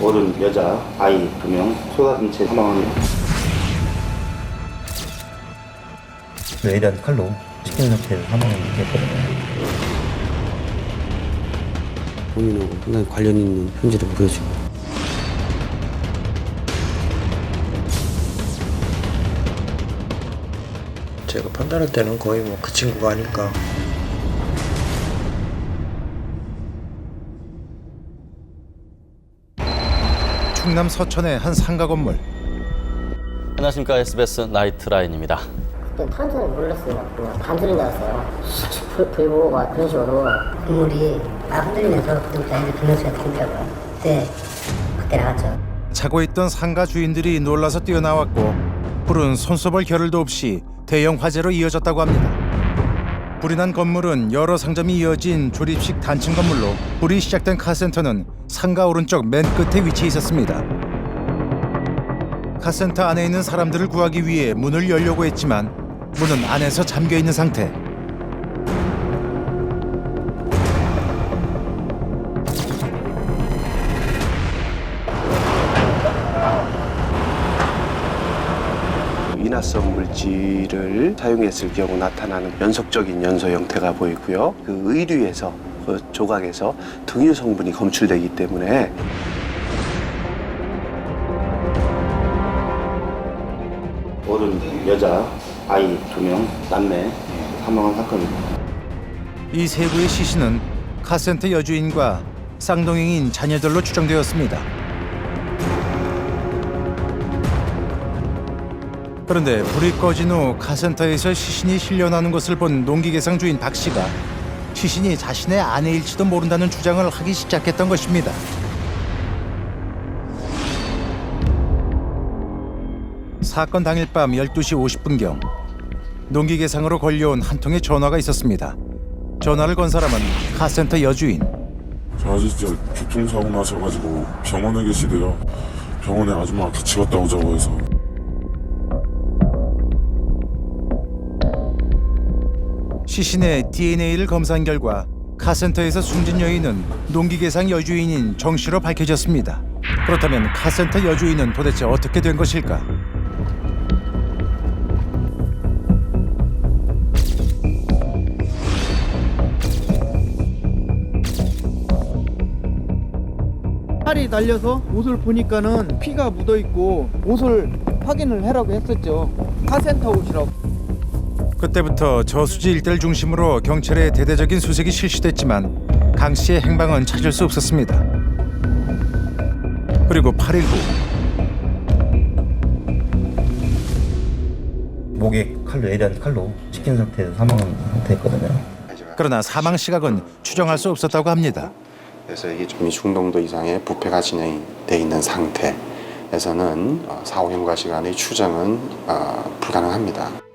어른, 여자, 아이 두 명 쏟아진 채 사망합니다. 뇌리한 칼로 치킨 상태에서 사망했거든요. 본인하고 상당히 관련 있는 편지를 보여주고 제가 판단할 때는 거의 뭐 그 친구가 아닐까. 충남 서천의 한 상가 건물. 안녕하십니까 SBS 나이트라인입니다. 그때 탄전을 몰랐어요. 그냥 단소리 나왔어요. 불, 불 보고 막 그런 식으로. 국물이 막 흔들리면서 그때부터 애들 듣는 소리가 들리더라고요. 그때, 그때 나갔죠. 자고 있던 상가 주인들이 놀라서 뛰어나왔고 불은 손써볼 겨를도 없이 대형 화재로 이어졌다고 합니다. 불이 난 건물은 여러 상점이 이어진 조립식 단층 건물로 불이 시작된 카센터는 상가 오른쪽 맨 끝에 위치해 있었습니다. 카센터 안에 있는 사람들을 구하기 위해 문을 열려고 했지만 문은 안에서 잠겨 있는 상태. 인화성 물질을 사용했을 경우 나타나는 연속적인 연소 형태가 보이고요. 그 의류에서 그 조각에서 등유 성분이 검출되기 때문에 어른, 여자, 아이 두 명 남매 사망한 사건입니다. 이 세구의 시신은 카센터 여주인과 쌍둥이인 자녀들로 추정되었습니다. 그런데 불이 꺼진 후 카센터에서 시신이 실려나는 것을 본 농기계상 주인 박 씨가 시신이 자신의 아내일지도 모른다는 주장을 하기 시작했던 것입니다. 사건 당일 밤 12시 50분경 농기계상으로 걸려온 한 통의 전화가 있었습니다. 전화를 건 사람은 카센터 여주인. 저 아저씨 교통사고 나셔가지고 병원에 계시대요. 병원에 아줌마 같이 갔다 오자고 해서 시신의 DNA를 검사한 결과 카센터에서 숨진 여인은 농기계상 여주인인 정 씨로 밝혀졌습니다. 그렇다면 카센터 여주인은 도대체 어떻게 된 것일까? 팔이 달려서 옷을 보니까는 피가 묻어 있고 옷을 확인을 해라고 했었죠. 카센터 옷이라고. 그때부터 저수지 일대를 중심으로 경찰의 대대적인 수색이 실시됐지만 강 씨의 행방은 찾을 수 없었습니다. 그리고 8일 후 목에 칼로 뇌리한 칼로 치킨 상태에서 사망한 상태였거든요. 그러나 사망 시각은 추정할 수 없었다고 합니다. 그래서 이게 좀 중동도 이상의 부패가 진행돼 있는 상태에서는 어, 사후 경과 시간의 추정은 어, 불가능합니다.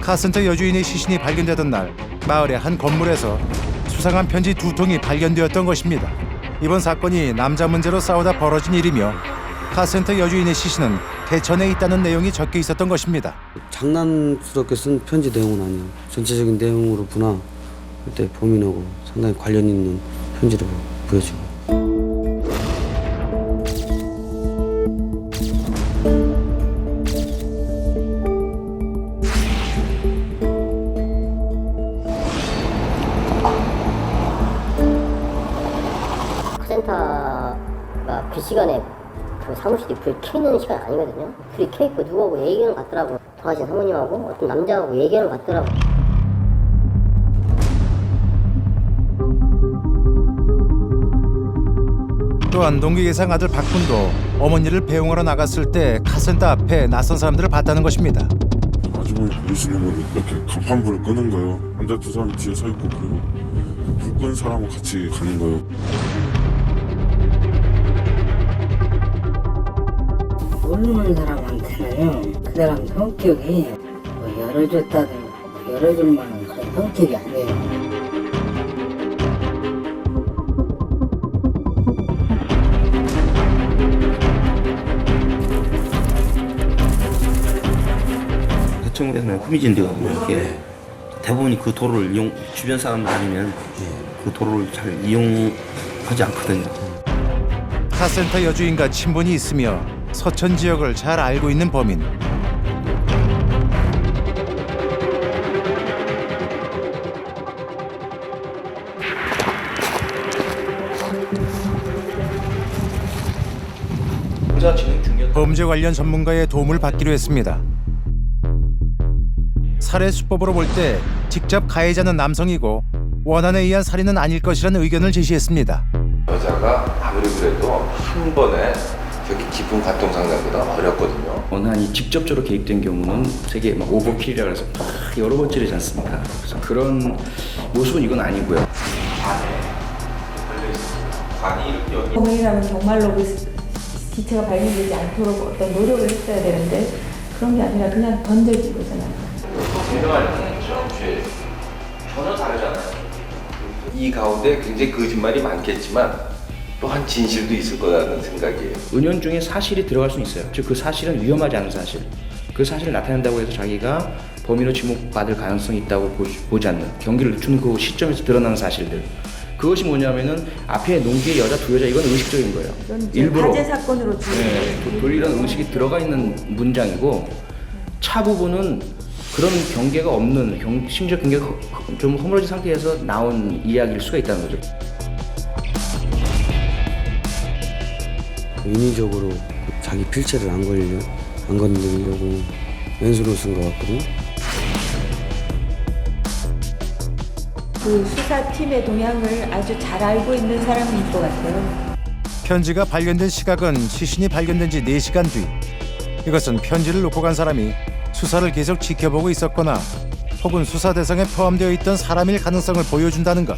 카센터 여주인의 시신이 발견되던 날 마을의 한 건물에서 수상한 편지 두 통이 발견되었던 것입니다. 이번 사건이 남자 문제로 싸우다 벌어진 일이며 카센터 여주인의 시신은 대천에 있다는 내용이 적혀 있었던 것입니다. 장난스럽게 쓴 편지 내용은 아니에요. 전체적인 내용으로 보나 그때 범인하고 상당히 관련 있는 편지를 보여주고 사무실이 불 켜있는 시간 아니거든요. 불이 켜있고 누구하고 얘기하는 것 같더라고. 돌아가신 사모님하고 어떤 남자하고 얘기하는 것 같더라고. 또한 농기계상 아들 박군도 어머니를 배웅하러 나갔을 때 카센터 앞에 낯선 사람들을 봤다는 것입니다. 아주머니 부르시는 분이 이렇게 급한 불을 끄는 거예요. 남자 두 사람이 뒤에 서 있고 그리고 불끈 사람은 같이 가는 거예요. 모르는 사람한테는요, 그 사람 성격이 뭐 열어줬다든가 뭐 열어줄 만한 그런 성격이 아니에요. 때문에 후미진 되거든요. 이렇게 대부분이 그 도로를 이용 주변 사람들 아니면 그 도로를 잘 이용하지 않거든요. 카센터 여주인과 친분이 있으며 서천 지역을 잘 알고 있는 범인. 범죄 관련 전문가의 도움을 받기로 했습니다. 살해 수법으로 볼 때 직접 가해자는 남성이고 원한에 의한 살인은 아닐 것이라는 의견을 제시했습니다. 여자가 아무리 그래도 한 번에 저기 깊은 관통 상상보다 어렵거든요. 원한이 직접적으로 개입된 경우는 되게 막 오버킬이라 해서 막 여러 번 찌르지 않습니까? 그래서 그런 모습은 이건 아니고요. 범인이라면 정말로 그 기체가 발견되지 않도록 어떤 노력을 했어야 되는데 그런 게 아니라 그냥 던져진 거잖아요. 전혀 다르잖아요. 이 가운데 굉장히 거짓말이 많겠지만 또한 진실도 있을 거라는 생각이에요. 은연 중에 사실이 들어갈 수 있어요. 즉 그 사실은 위험하지 않은 사실. 그 사실을 나타낸다고 해서 자기가 범인으로 지목받을 가능성이 있다고 보, 보지 않는 경기를 늦추는 그 시점에서 드러나는 사실들. 그것이 뭐냐면은 앞에 농기의 여자 두 여자 이건 의식적인 거예요. 일부러 가제 사건으로 네, 도- 돌이라는 의식이 들어가 있는 문장이고 차 부분은 그런 경계가 없는 경, 심지어 경계가 허- 좀 허물어진 상태에서 나온 이야기일 수가 있다는 거죠. 인위적으로 자기 필체를 안 걸려 안 건드리려고 왼수로 쓴 것 같거든요. 그 수사팀의 동향을 아주 잘 알고 있는 사람인 것 같아요. 편지가 발견된 시각은 시신이 발견된 지 4시간 뒤. 이것은 편지를 놓고 간 사람이 수사를 계속 지켜보고 있었거나 혹은 수사 대상에 포함되어 있던 사람일 가능성을 보여준다는 것.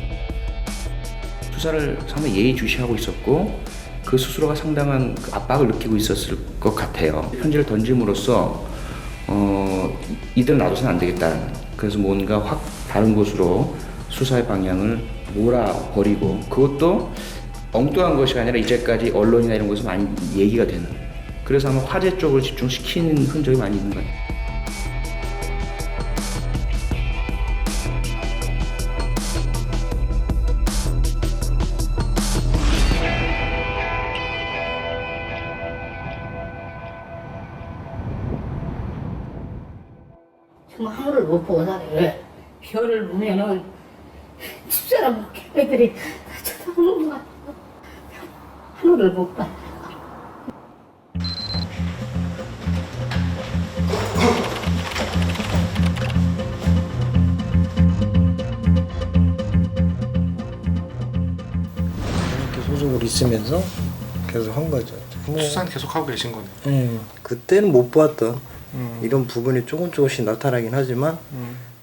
수사를 상당히 예의주시하고 있었고 그 스스로가 상당한 그 압박을 느끼고 있었을 것 같아요. 편지를 던짐으로써 어, 이- 이대로 놔둬서는 안 되겠다. 그래서 뭔가 확 다른 곳으로 수사의 방향을 몰아버리고 그것도 엉뚱한 것이 아니라 이제까지 언론이나 이런 곳에서 많이 얘기가 되는 그래서 아마 화제 쪽을 집중시키는 흔적이 많이 있는 것 같아요. 못 보고 살아요. 왜? 별을 보면은 집사람 애들이 다 쳐다보는 것 같아. 하늘을 못 봐. 이렇게 있으면서 계속 한 거죠. 뭐, 수산 계속 하고 계신 거네요. 음, 그때는 못 보았 던 이런 부분이 조금 조금씩 나타나긴 하지만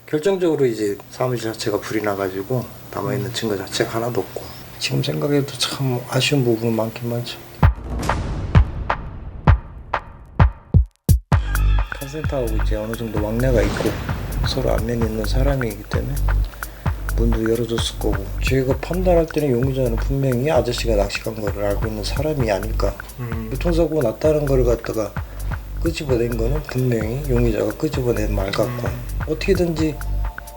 결정적으로 이제 사무실 자체가 불이 나가지고 남아있는 증거 자체가 하나도 없고. 지금 생각해도 참 아쉬운 부분은 많긴 많죠. 컨센트하고 이제 어느 정도 왕래가 있고 서로 안면이 있는 사람이기 때문에 문도 열어줬을 거고. 저희가 판단할 때는 용의자는 분명히 아저씨가 낚시 간 거를 알고 있는 사람이 아닐까. 교통사고가 났다는 걸 갖다가 끄집어낸 거는 분명히 용의자가 끄집어낸 말 같고 어떻게든지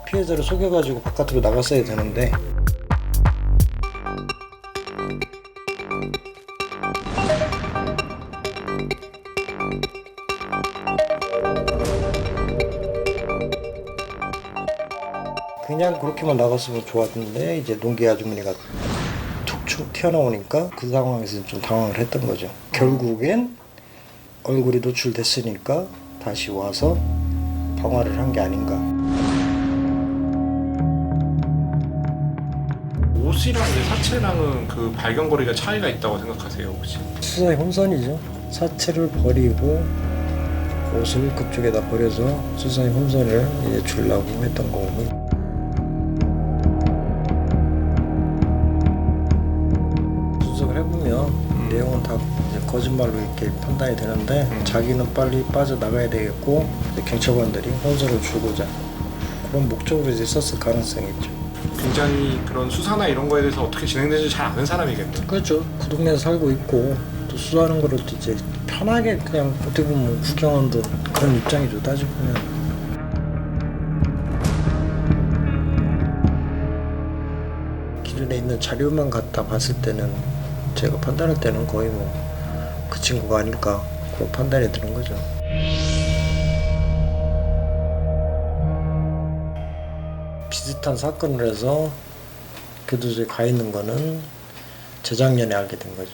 피해자를 속여가지고 바깥으로 나갔어야 되는데 그냥 그렇게만 나갔으면 좋았는데 이제 농기 아주머니가 툭툭 튀어나오니까 그 상황에서 좀 당황을 했던 거죠. 결국엔 얼굴이 노출됐으니까 다시 와서 방화를 한 게 아닌가. 옷이랑 내 사체랑은 그 발견 거리가 차이가 있다고 생각하세요 혹시? 수사의 혼선이죠. 사체를 버리고 옷을 그쪽에다 버려서 수사의 혼선을 이제 주려고 했던 거고. 분석을 해보면 내용은 다 거짓말로 이렇게 판단이 되는데 음. 자기는 빨리 빠져나가야 되겠고 경찰관들이 혼선을 주고자 그런 목적으로 이제 썼을 가능성이 있죠. 굉장히 그런 수사나 이런 거에 대해서 어떻게 진행되는지 잘 아는 사람이겠죠 그렇죠. 그 동네에 살고 있고 또 수사하는 거를 또 이제 편하게 그냥 어떻게 보면 뭐 구경원도 그런 입장이죠. 따지면. 기존에 있는 자료만 갖다 봤을 때는 제가 판단할 때는 거의 뭐 친구가 아닐까 그런 판단이 드는 거죠. 비슷한 사건을 해서 교도소에 가 있는 거는 재작년에 알게 된 거죠.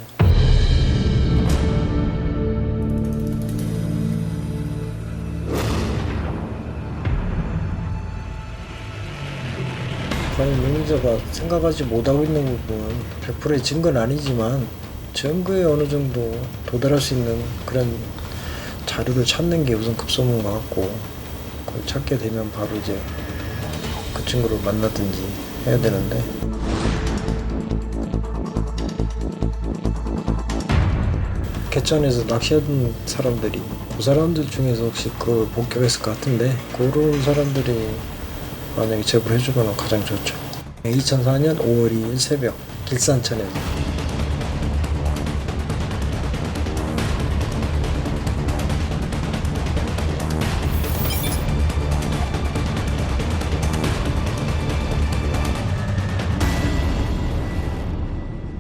과연 용의자가 생각하지 못하고 있는 부분은 100%의 증거는 아니지만 증거에 어느 정도 도달할 수 있는 그런 자료를 찾는 게 우선 급선무인 것 같고 그걸 찾게 되면 바로 이제 그 친구를 만나든지 해야 되는데 개천에서 낚시하던 사람들이 그 사람들 중에서 혹시 그걸 목격했을 것 같은데 그런 사람들이 만약에 제보를 해주면 가장 좋죠. 2004년 5월 2일 새벽 길산천에서